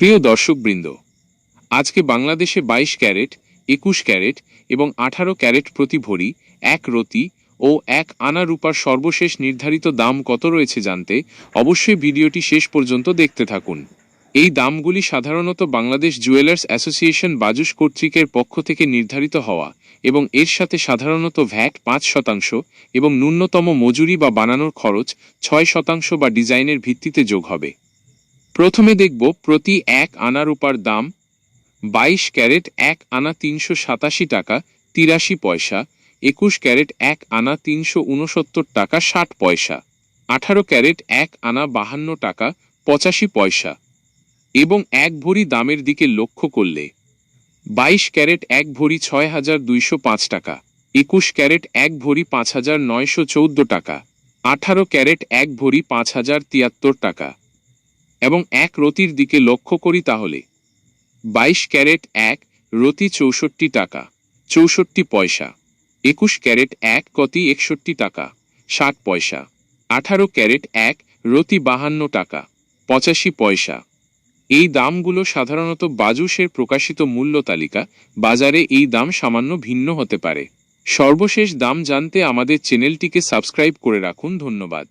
প্রিয় দর্শকবৃন্দ, আজকে বাংলাদেশে বাইশ ক্যারেট, একুশ ক্যারেট এবং আঠারো ক্যারেট প্রতি ভরি, এক রতি ও এক আনা রূপার সর্বশেষ নির্ধারিত দাম কত রয়েছে জানতে অবশ্যই ভিডিওটি শেষ পর্যন্ত দেখতে থাকুন। এই দামগুলি সাধারণত বাংলাদেশ জুয়েলার্স অ্যাসোসিয়েশন বাজুস কর্তৃকের পক্ষ থেকে নির্ধারিত হওয়া এবং এর সাথে সাধারণত ভ্যাট পাঁচ শতাংশ এবং ন্যূনতম মজুরি বা বানানোর খরচ ছয় শতাংশ বা ডিজাইনের ভিত্তিতে যোগ হবে। প্রথমে দেখব প্রতি এক আনা রূপার দাম, বাইশ ক্যারেট এক আনা তিনশো সাতাশি টাকা, তিরাশি পয়সা, একুশ ক্যারেট এক আনা তিনশো উনসত্তর টাকা, ষাট পয়সা, আঠারো ক্যারেট এক আনা বাহান্ন টাকা, পঁচাশি পয়সা, এবং এক ভরি দামের দিকে লক্ষ্য করলে, বাইশ ক্যারেট এক ভরি ছয় হাজার দুইশো পাঁচ টাকা, একুশ ক্যারেট এক ভরি পাঁচ হাজার নয়শো চৌদ্দ টাকা, আঠারো ক্যারেট এক ভরি পাঁচ হাজার তিয়াত্তর টাকা এবং এক রতির দিকে লক্ষ্য করি তাহলে। বাইশ ক্যারেট এক, রতি চৌষট্টি টাকা। চৌষট্টি পয়সা। একুশ ক্যারেট এক, কতি একষট্টি টাকা। ষাট পয়সা। আঠারো ক্যারেট এক, রতি বাহান্ন টাকা। পঁচাশি পয়সা। এই দামগুলো সাধারণত বাজুসের প্রকাশিত মূল্য তালিকা, বাজারে এই দাম সামান্য ভিন্ন হতে পারে। সর্বশেষ দাম জানতে আমাদের চ্যানেলটিকে সাবস্ক্রাইব করে রাখুন, ধন্যবাদ।